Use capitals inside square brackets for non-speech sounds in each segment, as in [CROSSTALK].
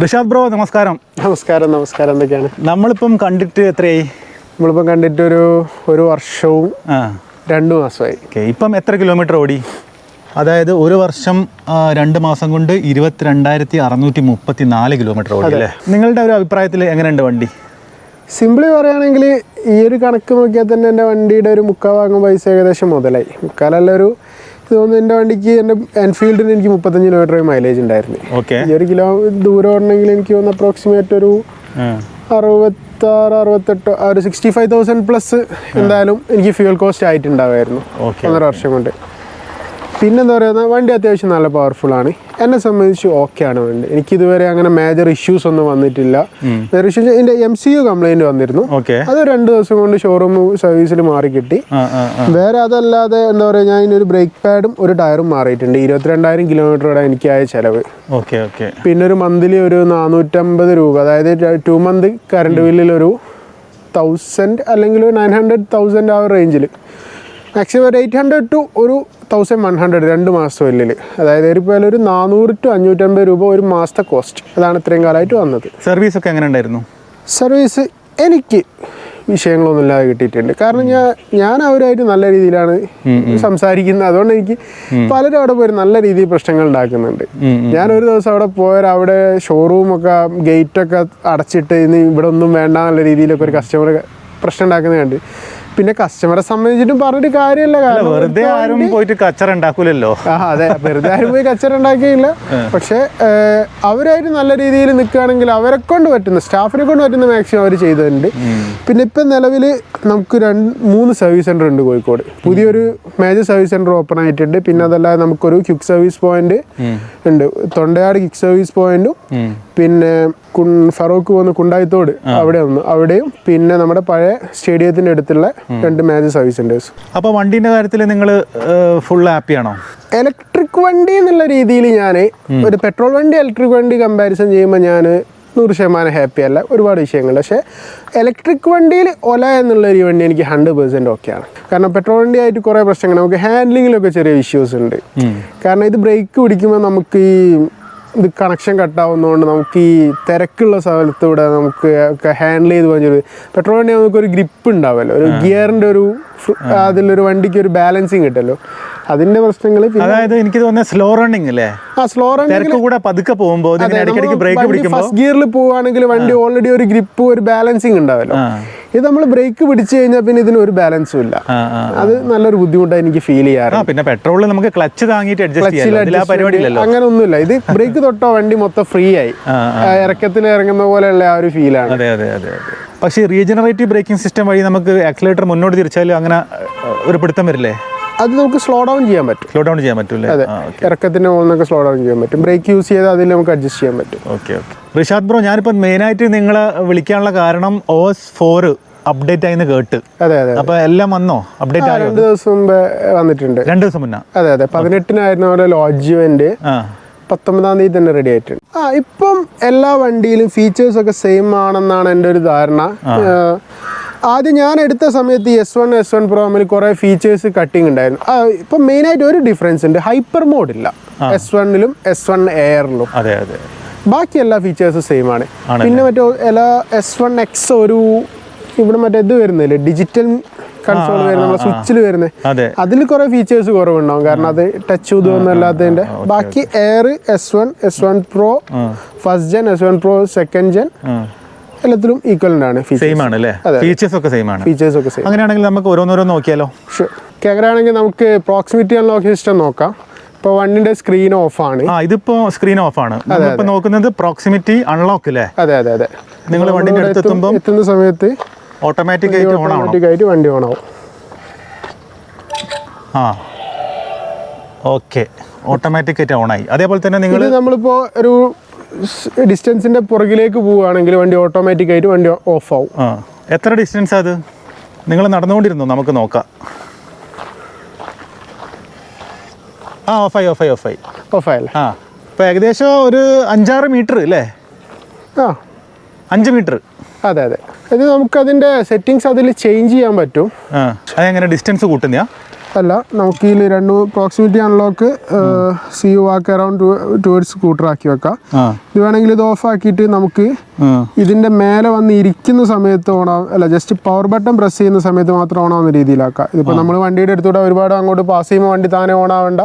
Rishad bro നമസ്കാരം. നമസ്കാരം നമസ്കാരം. എന്തൊക്കെയാണ്? നമ്മളിപ്പം കണ്ടിട്ട് എത്രയായി? നമ്മളിപ്പം കണ്ടിട്ട് ഒരു ഒരു വർഷവും രണ്ട് മാസമായി. ഓക്കെ ഇപ്പം എത്ര കിലോമീറ്റർ ഓടി? അതായത് ഒരു വർഷം രണ്ട് മാസം കൊണ്ട് ഇരുപത്തിരണ്ടായിരത്തി അറുന്നൂറ്റി മുപ്പത്തി നാല് കിലോമീറ്റർ ഓടി അല്ലേ? നിങ്ങളുടെ ഒരു അഭിപ്രായത്തിൽ എങ്ങനെയുണ്ട് വണ്ടി? സിമ്പിളി പറയുകയാണെങ്കിൽ ഈ ഒരു കണക്ക് നോക്കിയാൽ തന്നെ എന്റെ വണ്ടിയുടെ ഒരു മുക്കാൽ വാങ്ങും പൈസ ഏകദേശം മുതലായി. മുക്കാലല്ല ഒരു തോന്നുന്നു എന്റെ വണ്ടിക്ക് എന്റെ എൻഫീൽഡിന് എനിക്ക് മുപ്പത്തഞ്ച് കിലോമീറ്റർ മൈലേജ് ഉണ്ടായിരുന്നു. ഓക്കെ ഈ ഒരു കിലോ ദൂരം ഓടണമെങ്കിൽ എനിക്ക് തോന്നുന്നു അപ്രോക്സിമേറ്റ് ഒരു അറുപത്താറ് അറുപത്തെട്ടോ ഒരു സിക്സ്റ്റി ഫൈവ് തൗസൻഡ് പ്ലസ് എന്തായാലും എനിക്ക് ഫ്യൂൽ കോസ്റ്റ് ആയിട്ടുണ്ടാവുമായിരുന്നു Okay, ഒന്നര വർഷം കൊണ്ട്. പിന്നെന്താ പറയുക വണ്ടി അത്യാവശ്യം നല്ല പവർഫുൾ ആണ്. എന്നെ സംബന്ധിച്ച് ഓക്കെ ആണ് വണ്ടി. എനിക്ക് ഇതുവരെ അങ്ങനെ മേജർ ഇഷ്യൂസ് ഒന്നും വന്നിട്ടില്ല. മേജർ ഇഷ്യൂസ് ഇതിന്റെ എം സി യു കംപ്ലൈന്റ് വന്നിരുന്നു. അത് രണ്ട് ദിവസം കൊണ്ട് ഷോറൂം സർവീസിൽ മാറി കിട്ടി. വേറെ അതല്ലാതെ എന്താ പറയുക ഞാൻ ഇതിനൊരു ബ്രേക്ക് പാഡും ഒരു ടയറും മാറിയിട്ടുണ്ട്. ഇരുപത്തിരണ്ടായിരം കിലോമീറ്ററോടെ എനിക്കായ ചെലവ്. ഓക്കെ ഓക്കെ പിന്നെ ഒരു മന്ത്ലി ഒരു നാനൂറ്റമ്പത് രൂപ അതായത് ടു മന്ത് കറണ്ട് ബില്ലിൽ ഒരു തൗസൻഡ് അല്ലെങ്കിൽ ഒരു നയൻ ഹൺഡ്രഡ് തൗസൻഡ് ആ ഒരു റേഞ്ചിൽ മാക്സിമം ഒരു എയ്റ്റ് ഹൺഡ്രഡ് ടു ഒരു തൗസൻഡ് വൺ ഹൺഡ്രഡ് രണ്ട് മാസത്തെ ബില്ലിൽ അതായത് ഇപ്പോൾ ഒരു നാനൂറ് ടു അഞ്ഞൂറ്റമ്പത് രൂപ ഒരു മാസത്തെ കോസ്റ്റ് അതാണ് ഇത്രയും കാലമായിട്ട് വന്നത്. സർവീസ് ഒക്കെ എങ്ങനെ ഉണ്ടായിരുന്നു? സർവീസ് എനിക്ക് വിഷയങ്ങളൊന്നും ഇല്ലാതെ കിട്ടിയിട്ടുണ്ട്. കാരണം ഞാൻ ഞാൻ അവരുമായിട്ട് നല്ല രീതിയിലാണ് സംസാരിക്കുന്നത്. അതുകൊണ്ട് എനിക്ക് പലരും അവിടെ പോയി നല്ല രീതിയിൽ പ്രശ്നങ്ങൾ ഉണ്ടാക്കുന്നുണ്ട്. ഞാൻ ഒരു ദിവസം അവിടെ പോയാൽ അവിടെ ഷോറൂമൊക്കെ ഗേറ്റൊക്കെ അടച്ചിട്ട് ഇന്ന് ഇവിടെ ഒന്നും വേണ്ട എന്നുള്ള രീതിയിലൊക്കെ ഒരു കസ്റ്റമർ പ്രശ്നം ഉണ്ടാക്കുന്നത് കണ്ട്. പിന്നെ കസ്റ്റമറെ സംബന്ധിച്ചിട്ടും പറഞ്ഞിട്ട് കാര്യമല്ല. കാരണം വെറുതെ ആരും പോയിട്ട് കച്ചറ ഉണ്ടാക്കൂലല്ലോ. അതെ വെറുതെ ആരും പോയി കച്ചറ ഉണ്ടാക്കിയില്ല. പക്ഷെ അവരായിട്ട് നല്ല രീതിയിൽ നിൽക്കുകയാണെങ്കിൽ അവരെ കൊണ്ട് പറ്റുന്ന സ്റ്റാഫിനെ കൊണ്ട് പറ്റുന്ന മാക്സിമം അവർ ചെയ്തിട്ടുണ്ട് പിന്നെ ഇപ്പം നിലവിൽ നമുക്ക് രണ്ട് മൂന്ന് സർവീസ് സെന്റർ ഉണ്ട് കോഴിക്കോട്. പുതിയൊരു മേജർ സർവീസ് സെന്റർ ഓപ്പൺ ആയിട്ടുണ്ട്. പിന്നെ അതല്ലാതെ നമുക്കൊരു ക്വിക്ക് സർവീസ് പോയിന്റ് ഉണ്ട്. തൊണ്ടയാട് ക്വിക്ക് സർവീസ് പോയിന്റും പിന്നെ കുൺ- ഫറോക്ക് പോകുന്ന കുണ്ടായിത്തോട് അവിടെ വന്നു. അവിടെയും പിന്നെ നമ്മുടെ പഴയ സ്റ്റേഡിയത്തിന്റെ അടുത്തുള്ള രണ്ട് മേജർ സർവീസ് സെന്റേഴ്സ് അപ്പോൾ വണ്ടീന്റെ കാര്യത്തിൽ നിങ്ങൾ ഫുൾ ഹാപ്പിയാണോ ഇലക്ട്രിക് വണ്ടി എന്നുള്ള രീതിയിൽ ഞാൻ ഒരു പെട്രോൾ വണ്ടി ഇലക്ട്രിക് വണ്ടി കമ്പാരിസൺ ചെയ്യുമ്പോൾ ഞാൻ നൂറ് ശതമാനം ഹാപ്പി അല്ല. ഒരുപാട് വിഷയങ്ങൾ പക്ഷേ ഇലക്ട്രിക് വണ്ടിയിൽ ഒല എന്നുള്ള ഒരു വണ്ടി എനിക്ക് ഹൺഡ്രഡ് പെർസെന്റ് ഓക്കെയാണ് കാരണം പെട്രോൾ വണ്ടി ആയിട്ട് കുറേ പ്രശ്നങ്ങൾ. നമുക്ക് ഹാൻഡ്ലിങ്ങിലൊക്കെ ചെറിയ ഇഷ്യൂസ് ഉണ്ട്. കാരണം ഇത് ബ്രേക്ക് പിടിക്കുമ്പോൾ നമുക്ക് ഈ ഇത് കണക്ഷൻ കട്ടാവുന്നതുകൊണ്ട് നമുക്ക് ഈ തിരക്കുള്ള സ്ഥലത്തൂടെ നമുക്ക് ഒക്കെ ഹാൻഡിൽ ചെയ്ത് പോകാൻ പെട്രോൾ വണ്ടി നമുക്കൊരു ഗ്രിപ്പ് ഉണ്ടാവുമല്ലോ ഒരു ഗിയറിന്റെ ഒരു അതിലൊരു വണ്ടിക്ക് ഒരു ബാലൻസിങ് കിട്ടല്ലോ. അതിന്റെ പ്രശ്നങ്ങൾ അതായത് എനിക്ക് തോന്നുന്നത് സ്ലോ റണ്ണിങ് അല്ലേ? ആ സ്ലോ റണ്ണിങ് കൂടെ പതുക്കെ പോകുമ്പോൾ ബ്രേക്ക് പിടിക്കുമ്പോൾ ഫസ്റ്റ് ഗിയറിൽ പോവുകയാണെങ്കിൽ വണ്ടി ഓൾറെഡി ഒരു ഗ്രിപ്പ് ഒരു ബാലൻസിങ് ഉണ്ടാവല്ലോ. ഇത് നമ്മൾ ബ്രേക്ക് പിടിച്ചു കഴിഞ്ഞാൽ പിന്നെ ഇതിന് ഒരു ബാലൻസും ഇല്ല. അത് നല്ലൊരു ബുദ്ധിമുട്ടായി എനിക്ക് ഫീൽ ചെയ്യാറ്. പിന്നെ പെട്രോളിൽ നമുക്ക് ക്ലച്ച് താങ്ങിയിട്ട് അങ്ങനെ ഒന്നുമില്ല ഇത് ബ്രേക്ക് തൊട്ടോ വണ്ടി മൊത്തം ഫ്രീ ആയി. ഇറക്കത്തിൽ ഇറങ്ങുന്ന പോലെയുള്ള ആ ഒരു ഫീലാണ് അതെ അതെ അതെ അതെ. പക്ഷേ റീജനറേറ്റീവ് ബ്രേക്കിംഗ് സിസ്റ്റം വഴി നമുക്ക് ആക്സിലേറ്റർ മുന്നോട്ട് തിരിച്ചാലും അങ്ങനെ ഒരു പിടുത്തം വരില്ലേ? അത് നമുക്ക് സ്ലോ ഡൗൺ ചെയ്യാൻ പറ്റും. സ്ലോ ഡൗൺ ചെയ്യാൻ പറ്റും അതെ. ഇറക്കത്തിന് മുകളിൽ സ്ലോ ഡൗൺ ചെയ്യാൻ പറ്റും. ബ്രേക്ക് യൂസ് ചെയ്ത് അതിൽ നമുക്ക് അഡ്ജസ്റ്റ് ചെയ്യാൻ പറ്റും. ഓക്കെ ഓക്കെ റിഷാദ് ബ്രോ ഞാനിപ്പോൾ മെയിനായിട്ട് നിങ്ങളെ വിളിക്കാനുള്ള കാരണം ഓസ് ഫോർ അപ്ഡേറ്റ് ആയിന്ന് കേട്ട്. അതെ അതെ അപ്പൊ എല്ലാം വന്നോ? അപ്ഡേറ്റ് ആയോ? രണ്ട് ദിവസം മുമ്പ് വന്നിട്ടുണ്ട്. രണ്ട് ദിവസം മുന്നേ? അതെ അതെ. പതിനെട്ടിനായിരുന്നു പോലെ ലോഡ്ജ്മെന്റ് പത്തൊമ്പതാം തീയതി തന്നെ റെഡി ആയിട്ടുണ്ട്. ആ ഇപ്പം എല്ലാ വണ്ടിയിലും ഫീച്ചേഴ്സ് ഒക്കെ സെയിം ആണെന്നാണ് എന്റെ ഒരു ധാരണ. ആദ്യം ഞാൻ എടുത്ത സമയത്ത് എസ് വൺ എസ് വൺ പ്രോമിൽ കുറേ ഫീച്ചേഴ്സ് കട്ടിങ് ഉണ്ടായിരുന്നു. ഇപ്പൊ മെയിൻ ആയിട്ട് ഒരു ഡിഫറൻസ് ഉണ്ട്. ഹൈപ്പർ മോഡ് ഇല്ല. എസ് വണ്ണിലും എസ് വൺ എയറിലും അതെ അതെ. ബാക്കി എല്ലാ ഫീച്ചേഴ്സും സെയിം ആണ്. പിന്നെ മറ്റോ എല്ലാ എസ് വൺ എക്സ് ഒരു ഇവിടെ മറ്റേ ഇത് വരുന്നില്ലേ? ഡിജിറ്റൽ കൺസോൾ വരുന്ന നമ്മുടെ സ്വിച്ചിൽ വരുന്നത് അതെ. അതിൽ കുറെ ഫീച്ചേഴ്സ് കുറവുണ്ടാവും. കാരണം അത് ടച്ച് ചെയ്തൊന്നും അല്ലാത്തതിന്റെ. ബാക്കി air S one S one pro first gen S one pro second gen എല്ലാത്തിലും ഈക്വൽ ആണ് സെയിം ആണ് അല്ലേ? ഫീച്ചേഴ്സ് ഒക്കെ സെയിം ആണ്. ഫീച്ചേഴ്സ് ഒക്കെ സെയിം അങ്ങനെയാണെങ്കിൽ നമുക്ക് ഓരോന്നോരോന്ന് നോക്കിയാലോ? ക്യാമറ ആണെങ്കിൽ നമുക്ക് പ്രോക്സിമിറ്റി അൺലോക്ക് സിസ്റ്റം നോക്കാം. ഇപ്പോൾ വണ്ണിന്റെ സ്ക്രീൻ ഓഫ് ആണ്. ആ ഇതിപ്പോ സ്ക്രീൻ ഓഫ് ആണ്. നമ്മളിപ്പോ നോക്കുന്നത് പ്രോക്സിമിറ്റി അൺലോക്ക് അല്ലേ അതെ അതെ അതെ. നിങ്ങൾ വണ്ടിന്റെ അടുത്ത് എത്തും- എത്തുമ്പോൾ എത്തുന്ന സമയത്ത് ഓട്ടോമാറ്റിക് ആയിട്ട് ഓൺ ഓട്ടോമാറ്റിക് ആയിട്ട് വണ്ടി ഓൺ ആവും. ആ. ഓക്കേ ഓട്ടോമാറ്റിക് ആയിട്ട് ഓൺ ആയി. അതേപോലെ തന്നെ നിങ്ങൾ നമ്മളിപ്പോൾ നമ്മളിപ്പോ ഒരു ഡിസ്റ്റൻസിന്റെ പുറകിലേക്ക് പോവുകയാണെങ്കിൽ വണ്ടി ഓട്ടോമാറ്റിക് ആയിട്ട് വണ്ടി ഓഫ് ആവും. ആ എത്ര ഡിസ്റ്റൻസ് അത്? നിങ്ങൾ നടന്നുകൊണ്ടിരുന്നു? നമുക്ക് നോക്കാം. ആ ഓഫായി ഓഫായി ഓഫായി ഓഫ് ആയല്ലേ? ആ ഇപ്പോൾ ഏകദേശം ഒരു അഞ്ചാറ് മീറ്റർ അല്ലേ ആ. അഞ്ച് മീറ്റർ അതെ അതെ. ഇത് നമുക്ക് അതിന്റെ സെറ്റിങ്സ് അതിൽ ചേഞ്ച് ചെയ്യാൻ പറ്റും. ആ അതെങ്ങനെ? ഡിസ്റ്റൻസ് കൂട്ടുന്നയാ? അല്ല നമുക്ക് ഈ രണ്ട് proximity unlock see you walk around towards scooter ആക്കി വെക്കാം. ഇത് വേണമെങ്കിൽ ഇത് ഓഫ് ആക്കിയിട്ട് നമുക്ക് ഇതിന്റെ മേലെ വന്ന് ഇരിക്കുന്ന സമയത്ത് ഓണാവും അല്ല ജസ്റ്റ് പവർ ബട്ടൺ പ്രസ് ചെയ്യുന്ന സമയത്ത് മാത്രം ഓണാവുന്ന രീതിയിലാക്കാം. ഇതിപ്പോൾ നമ്മൾ വണ്ടിയുടെ അടുത്തൂടെ ഒരുപാട് അങ്ങോട്ട് പാസ് ചെയ്യുമ്പോൾ വണ്ടി താനെ ഓണാവേണ്ട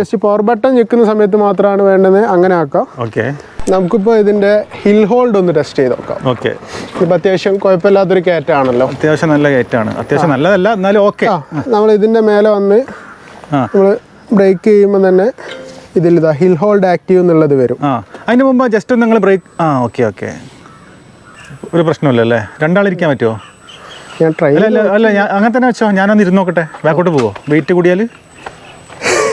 ജസ്റ്റ് പവർ ബട്ടൺ ഞെക്കുന്ന സമയത്ത് മാത്രമാണ് വേണ്ടത്. അങ്ങനെ ആക്കാം. ഓക്കെ നമുക്കിപ്പോൾ ഇതിന്റെ ഹിൽ ഹോൾഡ് ഒന്ന് ടെസ്റ്റ് ചെയ്ത് നോക്കാം. ഓക്കെ ഇപ്പം അത്യാവശ്യം കുഴപ്പമില്ലാത്തൊരു കയറ്റാണല്ലോ അത്യാവശ്യം നല്ല കയറ്റാണ് അത്യാവശ്യം നല്ലതല്ല എന്നാലും ഓക്കെ നമ്മൾ ഇതിന്റെ മേലെ വന്ന് നമ്മൾ നമ്മൾ ബ്രേക്ക് ചെയ്യുമ്പോൾ തന്നെ ഇതിൽ ഇതാ ഹിൽ ഹോൾഡ് ആക്റ്റീവ് എന്നുള്ളത് വരും. ആ അതിന് മുമ്പ് ജസ്റ്റ് ഒന്ന് നിങ്ങൾ ബ്രേക്ക് ആ ഓക്കെ ഓക്കെ ഒരു പ്രശ്നമില്ല അല്ലേ രണ്ടാളിരിക്കാൻ പറ്റുമോ ഞാൻ ട്രൈ അല്ല അല്ല ഞാൻ അങ്ങനെ തന്നെ വെച്ചോ ഞാനൊന്ന് ഇരുന്ന് നോക്കട്ടെ. ബാക്കോട്ട് പോവോ? വെയിറ്റ് കൂടിയാൽ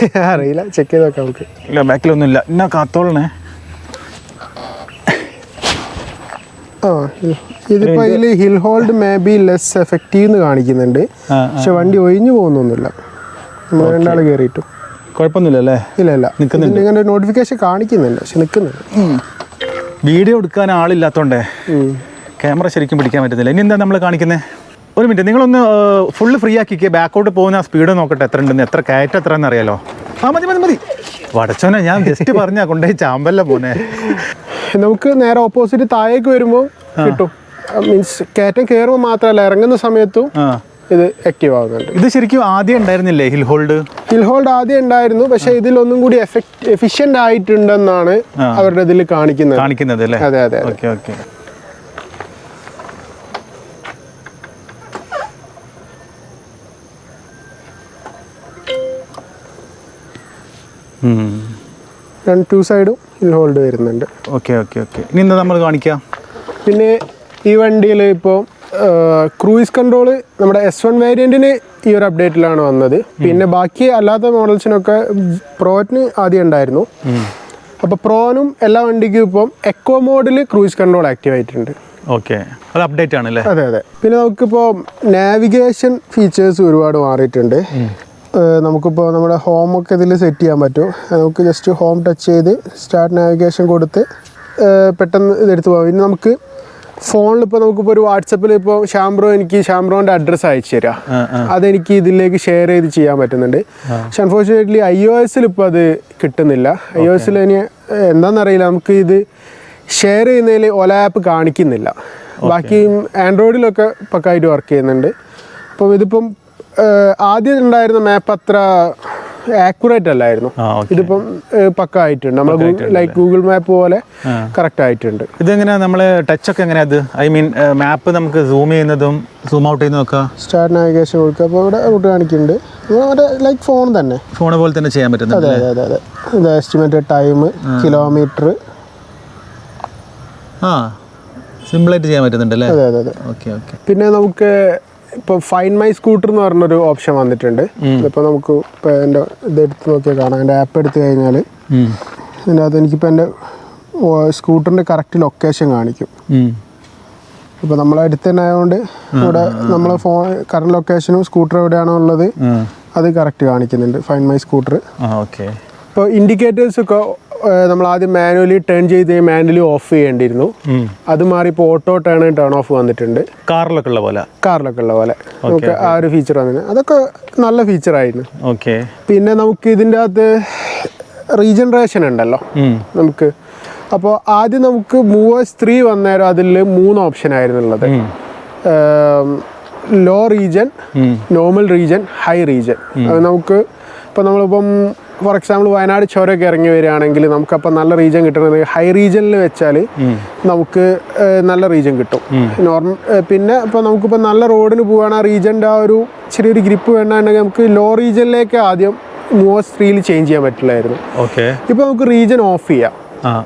[LAUGHS] അറിയില്ല ചെക്ക് ചെയ്ത് നോക്കാം നമുക്ക്. ഇല്ല ബാക്കിലൊന്നും ഇല്ല എന്നാ കാത്തോളണേ. ആ ഇതിപ്പോ ഇതിൽ hill hold may be less effective എന്ന് കാണിക്കുന്നുണ്ട് പക്ഷെ വണ്ടി ഒഴിഞ്ഞു പോകുന്നൊന്നുമില്ല. നമ്മൾ രണ്ടാൾ കയറിയിട്ടു കുഴപ്പമൊന്നുമില്ല അല്ലേ? ഇല്ല ഇല്ല. നിൽക്കുന്നുണ്ട്. ഇങ്ങനെ നോട്ടിഫിക്കേഷൻ കാണിക്കുന്നുണ്ട്. പക്ഷെ നിൽക്കുന്നുണ്ട്. വീഡിയോ എടുക്കാൻ ആളില്ലാത്തോണ്ടേ. ക്യാമറ ശരിക്കും പിടിക്കാൻ പറ്റുന്നില്ല. ഇനി എന്താ നമ്മൾ കാണിക്കുന്നത് ഒരു മിനിറ്റ് നിങ്ങളൊന്ന് ഫുള്ള് ഫ്രീ ആക്കിക്കേ. ബാക്കോട്ട് പോകുന്ന ആ സ്പീഡ് നോക്കട്ടെ. എത്ര ഉണ്ടെന്ന് എത്ര കയറ്റം എത്ര എന്നറിയാലോ ആ മതി മതി മതി. വടച്ചോനെ ഞാൻ ജസ്റ്റ് പറഞ്ഞാ കൊണ്ടുപോയി ചാമ്പല്ല പോനെ നമുക്ക് നേരെ ഓപ്പോസിറ്റ് താഴേക്ക് വരുമ്പോൾ കിട്ടും. മീൻസ് കയറ്റം കയറുമ്പോൾ മാത്രമല്ല ഇറങ്ങുന്ന സമയത്തും ഇത് ആക്റ്റീവ് ആകുന്നുണ്ട് ഇത് ശരിക്കും ആദ്യം ഉണ്ടായിരുന്നില്ലേ ഹിൽ ഹോൾഡ്? ഹിൽ ഹോൾഡ് ആദ്യം ഉണ്ടായിരുന്നു പക്ഷേ ഇതിൽ ഒന്നും കൂടി എഫക്ട് എഫിഷ്യന്റ് ആയിട്ടുണ്ടെന്നാണ് അവരുടെ ഇതിൽ കാണിക്കുന്നത്. കാണിക്കുന്നത് അല്ലേ? അതെ അതെ ഓക്കെ ഓക്കെ. ഓക്കെ രണ്ട് ടു സൈഡും ഹിൽ ഹോൾഡ് വരുന്നുണ്ട്. ഓക്കെ ഓക്കെ ഓക്കെ ഇനി എന്താ നമ്മൾ കാണിക്കാം? പിന്നെ ഈ വണ്ടിയിൽ ഇപ്പോൾ ക്രൂയിസ് കൺട്രോൾ നമ്മുടെ എസ് വൺ വേരിയന്റിന് ഈ ഒരു അപ്ഡേറ്റിലാണ് വന്നത്. പിന്നെ ബാക്കി അല്ലാത്ത മോഡൽസിനൊക്കെ പ്രോറ്റിന് ആദ്യം ഉണ്ടായിരുന്നു. അപ്പോൾ പ്രോനും എല്ലാ വണ്ടിക്കും ഇപ്പം എക്കോ മോഡിൽ ക്രൂയിസ് കൺട്രോൾ ആക്റ്റീവ് ആയിട്ടുണ്ട്. ഓക്കെ അത് അപ്ഡേറ്റ് ആണല്ലേ അതെ അതെ. പിന്നെ നമുക്കിപ്പോൾ നാവിഗേഷൻ ഫീച്ചേഴ്സ് ഒരുപാട് മാറിയിട്ടുണ്ട്. നമുക്കിപ്പോൾ നമ്മുടെ ഹോമൊക്കെ ഇതിൽ സെറ്റ് ചെയ്യാൻ പറ്റും. നമുക്ക് ജസ്റ്റ് ഹോം ടച്ച് ചെയ്ത് സ്റ്റാർട്ട് നാവിഗേഷൻ കൊടുത്ത് പെട്ടെന്ന് ഇതെടുത്ത് പോകാം പിന്നെ നമുക്ക് ഫോണിൽ ഇപ്പോൾ നമുക്കിപ്പോൾ ഒരു വാട്സപ്പിൽ ഇപ്പോൾ ഷാംബ്രോ എനിക്ക് ഷാംബ്രോന്റെ അഡ്രസ്സ് അയച്ചു തരാം. അതെനിക്ക് ഇതിലേക്ക് ഷെയർ ചെയ്ത് ചെയ്യാൻ പറ്റുന്നുണ്ട്. പക്ഷെ അൺഫോർച്ചുനേറ്റ്ലി ഐ ഒ എസിൽ ഇപ്പോൾ അത് കിട്ടുന്നില്ല. ഐ ഒ എസിൽ ഇനി എന്താണെന്നറിയില്ല നമുക്ക് ഇത് ഷെയർ ചെയ്യുന്നതിൽ ഒല ആപ്പ് കാണിക്കുന്നില്ല. ബാക്കി ആൻഡ്രോയിഡിലൊക്കെ പക്കായിട്ട് വർക്ക് ചെയ്യുന്നുണ്ട്. അപ്പം ഇതിപ്പം ആദ്യം ഉണ്ടായിരുന്ന മാപ്പ് അത്ര ആക്യുറേറ്റ് അല്ലായിരുന്നു. ഇതിപ്പം പക്ക ആയിട്ടുണ്ട് നമ്മൾ ലൈക്ക് ഗൂഗിൾ മാപ്പ് പോലെ കറക്റ്റ് ആയിട്ടുണ്ട്. ഇതെങ്ങനെയാ നമ്മൾ ടച്ച് ഒക്കെ എങ്ങനെയാ അത് ഐ മീൻ മാപ്പ് നമുക്ക് സൂം ചെയ്യുന്നതും സൂം ഔട്ട് ചെയ്യുന്നതൊക്കെ സ്റ്റാർട്ട് നാവിഗേഷൻ കൊടുക്കുക. അപ്പോൾ ഇവിടെ റൂട്ട് കാണിക്കുന്നുണ്ട്. ലൈക്ക് ഫോൺ തന്നെ. ഫോൺ പോലെ തന്നെ ചെയ്യാൻ അതെ അതെ അതെ അതെ. ഇത് എസ്റ്റിമേറ്റഡ് ടൈം കിലോമീറ്റർ ആ. സിമ്പിളായിട്ട് ചെയ്യാൻ പറ്റുന്നുണ്ട് അല്ലേ? അതെ അതെ അതെ. ഓക്കെ ഓക്കെ പിന്നെ നമുക്ക് ഇപ്പോൾ ഫൈൻ മൈ സ്കൂട്ടർ എന്ന് പറഞ്ഞൊരു ഓപ്ഷൻ വന്നിട്ടുണ്ട്. ഇപ്പൊ നമുക്ക് ഇപ്പോൾ എന്റെ ഇതെടുത്ത് നോക്കിയാൽ കാണാം. എന്റെ ആപ്പ് എടുത്തു കഴിഞ്ഞാൽ ഇതിന്റെ അകത്ത് എനിക്കിപ്പോൾ എന്റെ സ്കൂട്ടറിന്റെ കറക്റ്റ് ലൊക്കേഷൻ കാണിക്കും. ഇപ്പോൾ നമ്മളെ അടുത്ത് തന്നെ ആയതുകൊണ്ട് ഇവിടെ നമ്മളെ ഫോൺ കറണ്ട് ലൊക്കേഷനും സ്കൂട്ടർ എവിടെയാണോ ഉള്ളത് അത് കറക്റ്റ് കാണിക്കുന്നുണ്ട്. ഫൈൻ മൈ സ്കൂട്ടർ ഇപ്പൊ ഇപ്പോൾ ഇൻഡിക്കേറ്റേഴ്സ് ഒക്കെ നമ്മൾ ആദ്യം മാനുവലി ടേൺ ചെയ്ത് മാനുവലി ഓഫ് ചെയ്യേണ്ടിയിരുന്നു. അത് മാറി ഇപ്പോൾ ഓട്ടോ ടേൺ ടേൺ ഓഫ് വന്നിട്ടുണ്ട്. കാറിലൊക്കെ ഉള്ള പോലെ? കാറിലൊക്കെ ഉള്ള പോലെ. നമുക്ക് ആ ഒരു ഫീച്ചർ വന്നിട്ട് അതൊക്കെ നല്ല ഫീച്ചർ ആയിരുന്നു. ഓക്കെ പിന്നെ നമുക്ക് ഇതിന്റെ അകത്ത് റീജനറേഷൻ ഉണ്ടല്ലോ. നമുക്ക് അപ്പോൾ ആദ്യം നമുക്ക് മൂവേഴ്സ് ത്രീ വന്നേരം അതിൽ മൂന്ന് ഓപ്ഷൻ ആയിരുന്നു ഉള്ളത്. Low regen normal regen high regen അത് നമുക്ക് ഇപ്പോൾ നമ്മളിപ്പം ഫോർ എക്സാമ്പിൾ വയനാട് ചുരമൊക്കെ ഇറങ്ങി വരികയാണെങ്കിൽ നമുക്കപ്പോൾ നല്ല റീജൻ കിട്ടണമെങ്കിൽ ഹൈ റീജനിൽ വെച്ചാൽ നമുക്ക് നല്ല റീജൻ കിട്ടും. നോർമൽ പിന്നെ ഇപ്പോൾ നമുക്കിപ്പോൾ നല്ല റോഡിന് പോവുകയാണ് ആ റീജന്റെ ആ ഒരു ചെറിയൊരു ഗ്രിപ്പ് വേണമെന്നുണ്ടെങ്കിൽ നമുക്ക് ലോ റീജനിലേക്ക് ആദ്യം മോസ്റ്റ് ത്രീയിൽ ചേഞ്ച് ചെയ്യാൻ പറ്റില്ലായിരുന്നു. ഓക്കെ ഇപ്പോൾ നമുക്ക് റീജൻ ഓഫ് ചെയ്യാം.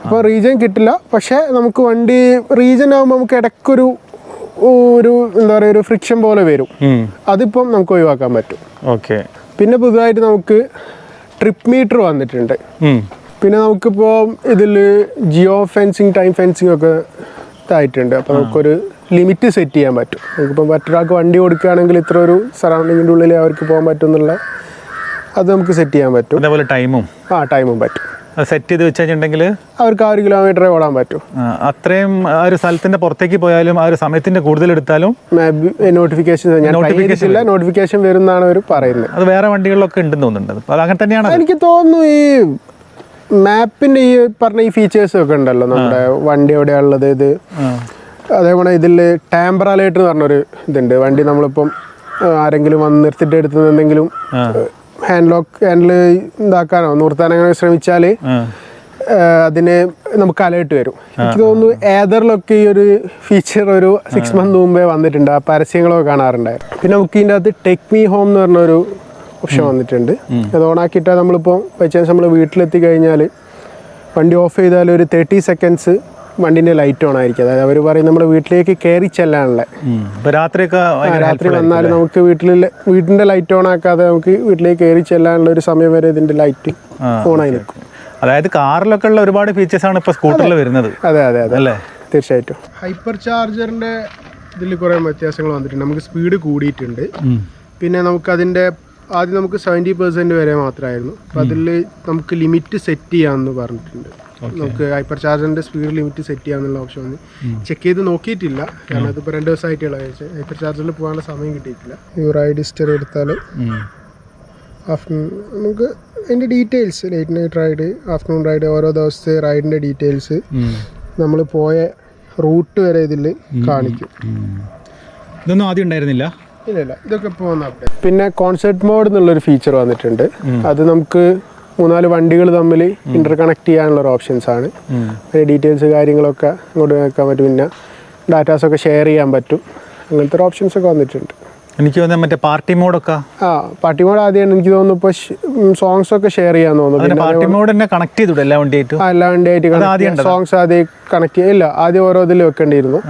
അപ്പോൾ റീജൻ കിട്ടില്ല പക്ഷേ നമുക്ക് വണ്ടി റീജൻ ആകുമ്പോൾ നമുക്ക് ഇടയ്ക്കൊരു ഒരു എന്താ പറയുക ഒരു ഫ്രിക്ഷൻ പോലെ വരും. അതിപ്പം നമുക്ക് ഒഴിവാക്കാൻ പറ്റും. ഓക്കെ പിന്നെ പുതുതായിട്ട് നമുക്ക് ട്രിപ്പ് മീറ്റർ വന്നിട്ടുണ്ട്. പിന്നെ നമുക്കിപ്പോൾ ഇതിൽ ജിയോ ഫെൻസിങ് ടൈം ഫെൻസിങ് ഒക്കെ ഇതായിട്ടുണ്ട്. അപ്പോൾ നമുക്കൊരു ലിമിറ്റ് സെറ്റ് ചെയ്യാൻ പറ്റും. നമുക്കിപ്പോൾ മറ്റൊരാൾക്ക് വണ്ടി കൊടുക്കുകയാണെങ്കിൽ ഇത്ര ഒരു സറൗണ്ടിങ്ങിന്റെ ഉള്ളിൽ അവർക്ക് പോകാൻ പറ്റും എന്നുള്ള അത് നമുക്ക് സെറ്റ് ചെയ്യാൻ പറ്റും. അതേപോലെ ടൈമും ആ ടൈമും പറ്റും. സെറ്റ് ചെയ്ത് വെച്ച് കഴിഞ്ഞിട്ടുണ്ടെങ്കിൽ അവർക്ക് ആ ഒരു കിലോമീറ്ററേ ഓടാൻ പറ്റും. അത്രയും ആ ഒരു സ്ഥലത്തിന്റെ പുറത്തേക്ക് പോയാലും ആ ഒരു സമയത്തിന്റെ കൂടുതൽ എടുത്താലും നോട്ടിഫിക്കേഷൻ try ചെയ്തിട്ടില്ല. നോട്ടിഫിക്കേഷൻ വരുന്നാണ് അവർ പറയുന്നത്. അത് വേറെ വണ്ടികളിലൊക്കെ ഉണ്ടെന്ന് തോന്നുന്നുണ്ട്. അത് അങ്ങനെ തന്നെയാണ് എനിക്ക് തോന്നുന്നു ഈ മാപ്പിന്റെ ഈ പറഞ്ഞ ഈ ഫീച്ചേഴ്സ് ഒക്കെ ഉണ്ടല്ലോ നമ്മുടെ വണ്ടി എവിടെയാണുള്ളത് ഇത്. അതേപോലെ ഇതിൽ ടാമ്പർ അലേർട്ട് എന്ന് പറഞ്ഞൊരു ഇതുണ്ട്. വണ്ടി നമ്മളിപ്പം ആരെങ്കിലും വന്ന് നിർത്തിയിട്ട് എടുത്ത് എന്തെങ്കിലും ഹാൻഡ് ലോക്ക് ഹാൻഡിൽ ഇതാക്കാനോ? നിർത്താൻ അങ്ങനെ ശ്രമിച്ചാൽ. അതിന് നമുക്ക് അലേർട്ട് വരും എനിക്ക് തോന്നുന്നു ഏതറിലൊക്കെ ഈ ഒരു ഫീച്ചർ ഒരു സിക്സ് മന്ത് മുമ്പേ വന്നിട്ടുണ്ട്. ആ പരസ്യങ്ങളൊക്കെ കാണാറുണ്ടായിരുന്നു പിന്നെ നമുക്ക് ഇതിന്റെ അകത്ത് ടെക് മീ ഹോം എന്ന് പറഞ്ഞൊരു ഓപ്ഷൻ വന്നിട്ടുണ്ട്. അത് ഓണാക്കിയിട്ടാൽ നമ്മളിപ്പോൾ ബൈ ചാൻസ് നമ്മൾ വീട്ടിലെത്തി കഴിഞ്ഞാൽ വണ്ടി ഓഫ് ചെയ്താൽ ഒരു തേർട്ടി സെക്കൻഡ്സ് വണ്ടിന്റെ ലൈറ്റ് ഓൺ ആയിരിക്കും. അതായത് അവർ പറയും നമ്മൾ വീട്ടിലേക്ക് കയറി ചെല്ലാനുള്ള. രാത്രിയൊക്കെ രാത്രി വന്നാൽ നമുക്ക് വീട്ടിൽ വീടിന്റെ ലൈറ്റ് ഓൺ ആക്കാതെ നമുക്ക് വീട്ടിലേക്ക് കയറി ചെല്ലാനുള്ള ഒരു സമയം വരെ ഇതിന്റെ ലൈറ്റ് ആയി നിൽക്കും. അതായത് കാറിലൊക്കെ ഉള്ള ഒരുപാട് ഫീച്ചേഴ്സ് ആണ് ഇപ്പൊ സ്കൂട്ടറിൽ വരുന്നത്. അതെ അതെ അതെ. അല്ലേ? തീർച്ചയായിട്ടും. ഹൈപ്പർ ചാർജറിന്റെ ഇതിൽ കുറേ വ്യത്യാസങ്ങൾ വന്നിട്ടുണ്ട്. നമുക്ക് സ്പീഡ് കൂടിയിട്ടുണ്ട്. പിന്നെ നമുക്ക് അതിന്റെ ആദ്യം നമുക്ക് സെവന്റി പെർസെന്റ് വരെ മാത്രമായിരുന്നു. അപ്പം അതിൽ നമുക്ക് ലിമിറ്റ് സെറ്റ് ചെയ്യാമെന്ന് പറഞ്ഞിട്ടുണ്ട്. നമുക്ക് ഹൈപ്പർ ചാർജറിന്റെ സ്പീഡ് ലിമിറ്റ് സെറ്റ് ചെയ്യാമെന്നുള്ള ഓപ്ഷൻ വന്ന്. ചെക്ക് ചെയ്ത് നോക്കിയിട്ടില്ല. കാരണം അതിപ്പോൾ രണ്ട് ദിവസമായിട്ടുള്ള ഹൈപ്പർ ചാർജറിൽ പോകാനുള്ള സമയം കിട്ടിയിട്ടില്ല. ഈ റൈഡ് ഹിസ്റ്ററി എടുത്താൽ ആഫ്റ്റർനൂൺ നമുക്ക് അതിന്റെ details light night ride afternoon ride ഓരോ ദിവസത്തെ റൈഡിന്റെ ഡീറ്റെയിൽസ് നമ്മൾ പോയ റൂട്ട് വരെ ഇതിൽ കാണിക്കും. ഇതൊന്നും ആദ്യം ഉണ്ടായിരുന്നില്ല? ഇല്ല ഇല്ല. ഇതൊക്കെ പോകുന്ന അപ്ഡേറ്റ് പിന്നെ കോൺസെർട്ട് മോഡ് എന്നുള്ളൊരു ഫീച്ചർ വന്നിട്ടുണ്ട്. അത് നമുക്ക് മൂന്നാൽ വണ്ടികൾ തമ്മിൽ ഇന്റർ കണക്ട് ചെയ്യാനുള്ള ഒരു ഓപ്ഷൻസ് ആണ്. അതിന്റെ ഡീറ്റെയിൽസ് കാര്യങ്ങളൊക്കെ ഇങ്ങോട്ട് വെക്കാൻ പറ്റും. പിന്നെ ഡാറ്റാസ് ഒക്കെ ഷെയർ ചെയ്യാൻ പറ്റും. അങ്ങനത്തെ ഒരു ഓപ്ഷൻസ് ഒക്കെ വന്നിട്ടുണ്ട്. എനിക്ക് തോന്നുന്നത് മറ്റേ പാർട്ടി മോഡൊക്കെ ആ പാർട്ടി മോഡ് ആദ്യമാണ് എനിക്ക് തോന്നുന്നു ഇപ്പോൾ സോങ്സ് ഒക്കെ ഷെയർ ചെയ്യാൻ തോന്നുന്നു. പാർട്ടി മോഡ് തന്നെ കണക്ട് ചെയ്തിടും എല്ലാ വണ്ടിയായിട്ടും? എല്ലാ വണ്ടിയായിട്ട് സോങ്സ് ആദ്യം കണക്ട് ചെയ്യില്ല ആദ്യം ഓരോ ഇതിൽ വെക്കേണ്ടിയിരുന്നു.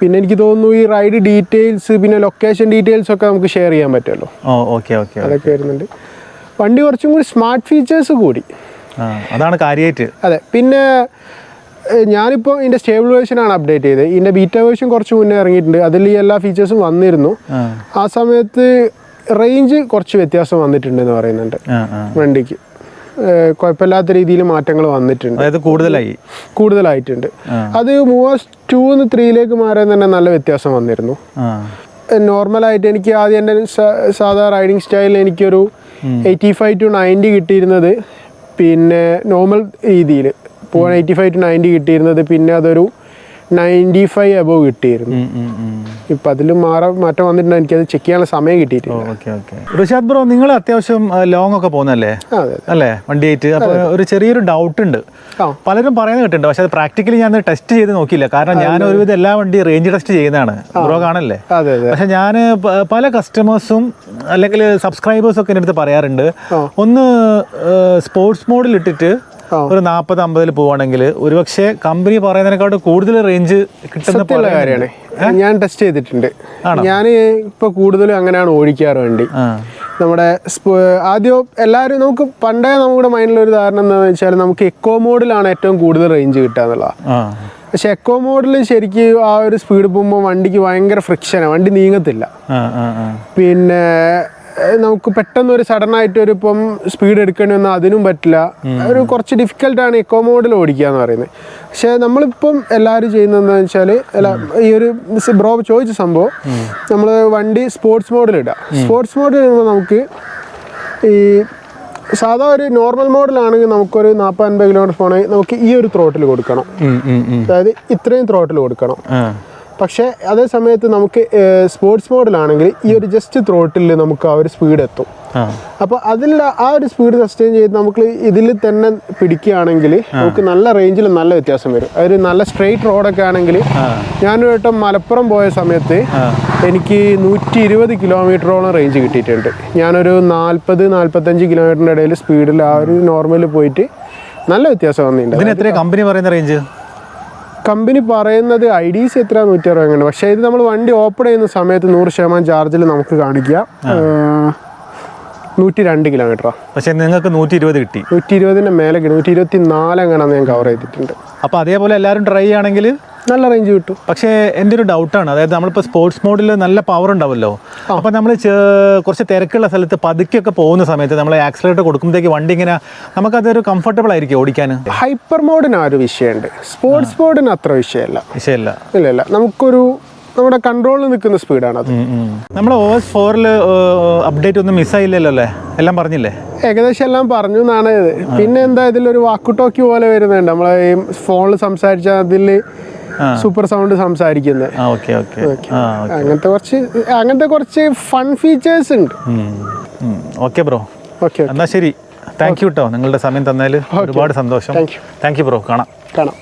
പിന്നെ എനിക്ക് തോന്നുന്നു ഈ റൈഡ് ഡീറ്റെയിൽസ് പിന്നെ ലൊക്കേഷൻ ഡീറ്റെയിൽസ് ഒക്കെ നമുക്ക് ഷെയർ ചെയ്യാൻ പറ്റുമല്ലോ. ഓ ഓക്കെ ഓക്കെ. അതൊക്കെ വരുന്നുണ്ട്. വണ്ടി കുറച്ചും കൂടി സ്മാർട്ട് ഫീച്ചേഴ്സ് കൂടി. അതാണ് കാര്യമായിട്ട് അതെ പിന്നെ ഞാനിപ്പോൾ ഇതിന്റെ സ്റ്റേബിൾ ആണ് അപ്ഡേറ്റ് ചെയ്തത്. ഇതിന്റെ ബീറ്റ വേർഷൻ കുറച്ച് മുന്നേ ഇറങ്ങിയിട്ടുണ്ട്. അതിൽ ഈ എല്ലാ ഫീച്ചേഴ്സും വന്നിരുന്നു. ആ. സമയത്ത് റേഞ്ച് കുറച്ച് വ്യത്യാസം വന്നിട്ടുണ്ടെന്ന് പറയുന്നുണ്ട് വണ്ടിക്ക്. കുഴപ്പമില്ലാത്ത രീതിയിൽ മാറ്റങ്ങൾ വന്നിട്ടുണ്ട്. അതായത് കൂടുതലായി. കൂടുതലായിട്ടുണ്ട്. അത് അത് മൂവേഴ്സ് ടൂന്ന് ത്രീയിലേക്ക് മാറാൻ തന്നെ നല്ല വ്യത്യാസം വന്നിരുന്നു. നോർമലായിട്ട് എനിക്ക് ആദ്യം എന്റെ സാധാ റൈഡിങ് സ്റ്റൈലിൽ എനിക്കൊരു എയ്റ്റി ഫൈവ് ടു നയന്റി കിട്ടിയിരുന്നത് പിന്നെ നോർമൽ രീതിയിൽ പോകാൻ എയ്റ്റി ഫൈവ് ടു നയന്റി കിട്ടിയിരുന്നത് പിന്നെ അതൊരു നയന്റി ഫൈവ് അബവ് കിട്ടിയിരുന്നു. ഇപ്പം അതിൽ മാറ മാറ്റം വന്നിട്ടുണ്ട്. എനിക്കത് ചെക്ക് ചെയ്യാനുള്ള സമയം കിട്ടിയിട്ടില്ല. ഓക്കെ ഓക്കെ ഋഷാദ് ബ്രോ നിങ്ങൾ അത്യാവശ്യം ലോങ് ഒക്കെ പോകുന്നല്ലേ അല്ലേ? വണ്ടിയായിട്ട് അപ്പോൾ ഒരു ചെറിയൊരു ഡൗട്ട് ഉണ്ട്. പലരും പറയുന്നത് കേട്ടിട്ടുണ്ട്. പക്ഷെ അത് പ്രാക്ടിക്കലി ഞാൻ ടെസ്റ്റ് ചെയ്ത് നോക്കിയില്ല. കാരണം ഞാൻ ഒരുവിധം എല്ലാ വണ്ടി റേഞ്ച് ടെസ്റ്റ് ചെയ്യുന്നതാണ്. ബ്രോ കാണല്ലേ? പക്ഷെ ഞാൻ പല കസ്റ്റമേഴ്സും അല്ലെങ്കിൽ സബ്സ്ക്രൈബേഴ്സും ഒക്കെ എന്റെ അടുത്ത് പറയാറുണ്ട്. ഒന്ന് സ്പോർട്സ് മോഡിൽ ഇട്ടിട്ട്. ഒരു നാൽപ്പത് അമ്പതിൽ പോവാണെങ്കിൽ ഒരുപക്ഷെ കമ്പനി പറയുന്നതിനെക്കാട്ട് കൂടുതൽ റേഞ്ച് കിട്ടുന്ന കാര്യമാണ്. ഞാൻ ടെസ്റ്റ് ചെയ്തിട്ടുണ്ട്. ഞാൻ ഇപ്പൊ കൂടുതലും അങ്ങനെയാണ് ഓടിക്കാറ് വേണ്ടി. നമ്മുടെ ആദ്യം എല്ലാവരും നമുക്ക് പണ്ടേ നമ്മുടെ ഒരു ധാരണ എന്താണെന്ന് വെച്ചാൽ നമുക്ക് എക്കോ മോഡിലാണ് ഏറ്റവും കൂടുതൽ റേഞ്ച് കിട്ടുക എന്നുള്ളതാണ്. പക്ഷെ എക്കോ മോഡിൽ ശരിക്കും ആ ഒരു സ്പീഡ് പോകുമ്പോൾ വണ്ടിക്ക് ഭയങ്കര ഫ്രിക്ഷനാണ് വണ്ടി നീങ്ങത്തില്ല. പിന്നെ നമുക്ക് പെട്ടെന്ന് ഒരു സഡൻ ആയിട്ട് ഒരു ഇപ്പം സ്പീഡ് എടുക്കേണ്ടി വന്നാൽ അതിനും പറ്റില്ല. ഒരു കുറച്ച് ഡിഫിക്കൽട്ടാണ് എക്കോ മോഡിൽ ഓടിക്കുക എന്ന് പറയുന്നത്. പക്ഷേ നമ്മളിപ്പം എല്ലാവരും ചെയ്യുന്നതെന്ന് വെച്ചാൽ ഈ ഒരു ബ്രോ ചോദിച്ച സംഭവം നമ്മൾ വണ്ടി സ്പോർട്സ് മോഡിൽ ഇടുക സ്പോർട്സ് മോഡിൽ ഇടുമ്പോൾ നമുക്ക് ഈ സാധാ ഒരു നോർമൽ മോഡലാണെങ്കിൽ നമുക്കൊരു നാൽപ്പത് അൻപത് കിലോമീറ്റർ പോകണമെങ്കിൽ നമുക്ക് ഈ ഒരു ത്രോട്ടിൽ കൊടുക്കണം. അതായത് ഇത്രയും ത്രോട്ടിൽ കൊടുക്കണം. പക്ഷേ അതേ സമയത്ത് നമുക്ക് സ്പോർട്സ് മോഡിലാണെങ്കിൽ ഈ ഒരു ജസ്റ്റ് ത്രോട്ടിൽ നമുക്ക് ആ ഒരു സ്പീഡ് എത്തും. അപ്പോൾ അതിൽ ആ ഒരു സ്പീഡ് സസ്റ്റെയിൻ ചെയ്ത് നമുക്ക് ഇതിൽ തന്നെ പിടിക്കുകയാണെങ്കിൽ നമുക്ക് നല്ല റേഞ്ചിൽ നല്ല വ്യത്യാസം വരും. അതൊരു നല്ല സ്ട്രെയിറ്റ് റോഡൊക്കെ ആണെങ്കിൽ ഞാനൊരു വട്ടം മലപ്പുറം പോയ സമയത്ത് എനിക്ക് നൂറ്റി ഇരുപത് കിലോമീറ്ററോളം റേഞ്ച് കിട്ടിയിട്ടുണ്ട്. ഞാനൊരു നാൽപ്പത് നാൽപ്പത്തഞ്ച് കിലോമീറ്ററിന്റെ ഇടയിൽ സ്പീഡിൽ ആ ഒരു നോർമലിൽ പോയിട്ട് നല്ല വ്യത്യാസം വന്നിട്ടുണ്ട്. കമ്പനി പറയുന്ന റേഞ്ച് കമ്പനി പറയുന്നത് ഐ ഡി സി എത്ര നൂറ്റി അറുപത് അങ്ങനെ പക്ഷേ ഇത് നമ്മൾ വണ്ടി ഓപ്പൺ ചെയ്യുന്ന സമയത്ത് നൂറ് ശതമാനം ചാർജിൽ നമുക്ക് കാണിക്കുക. നൂറ്റി രണ്ട് കിലോമീറ്ററാണ് പക്ഷെ നിങ്ങൾക്ക് നൂറ്റി ഇരുപത് കിട്ടി. നൂറ്റി ഇരുപതിന്റെ മേലെ നൂറ്റി ഇരുപത്തി നാല് അങ്ങനെ ഞാൻ കവർ ചെയ്തിട്ടുണ്ട്. അപ്പോൾ അതേപോലെ എല്ലാവരും ട്രൈ ചെയ്യുകയാണെങ്കിൽ നല്ല റേഞ്ച് കിട്ടും. പക്ഷേ എന്റെ ഒരു ഡൗട്ടാണ് അതായത് നമ്മളിപ്പോൾ സ്പോർട്സ് മോഡിൽ നല്ല പവർ ഉണ്ടാവുമല്ലോ അപ്പോൾ നമ്മൾ കുറച്ച് തിരക്കുള്ള സ്ഥലത്ത് പതുക്കെയൊക്കെ പോകുന്ന സമയത്ത് നമ്മൾ ആക്സിലേറ്റർ കൊടുക്കുമ്പോഴത്തേക്ക് വണ്ടി ഇങ്ങനെ നമുക്കതൊരു കംഫർട്ടബിൾ ആയിരിക്കും ഓടിക്കാൻ ഹൈപ്പർ മോഡിന് ആ ഒരു വിഷയമുണ്ട്? സ്പോർട്സ് മോഡിന് അത്ര വിഷയമല്ല. വിഷയമല്ല. ഇല്ല ഇല്ല നമുക്കൊരു നമ്മുടെ കൺട്രോളിൽ നിൽക്കുന്ന സ്പീഡാണ് അത്. നമ്മൾ ഒ എസ് ഫോറിൽ അപ്ഡേറ്റ് ഒന്നും മിസ്സായില്ലല്ലോ അല്ലേ? എല്ലാം പറഞ്ഞില്ലേ? ഏകദേശം എല്ലാം പറഞ്ഞു എന്നാണ് ഇത്. പിന്നെ എന്താ ഇതിലൊരു വാക്കുടോക്കി പോലെ വരുന്നുണ്ട്. നമ്മളെ ഈ ഫോണിൽ സംസാരിച്ച അതിൽ സൂപ്പർ സൗണ്ട് സംസാരിക്കുന്നത്. ആ ഓക്കെ ഓക്കെ. അങ്ങനത്തെ കുറച്ച് അങ്ങനത്തെ കുറച്ച് ഫൺ ഫീച്ചേഴ്സ് ഉണ്ട്. Okay bro. ഓക്കെ എന്നാ ശരി. താങ്ക് യു കേട്ടോ നിങ്ങളുടെ സമയം തന്നതിൽ ഒരുപാട് സന്തോഷം. Thank you bro. കാണാം. കാണാം.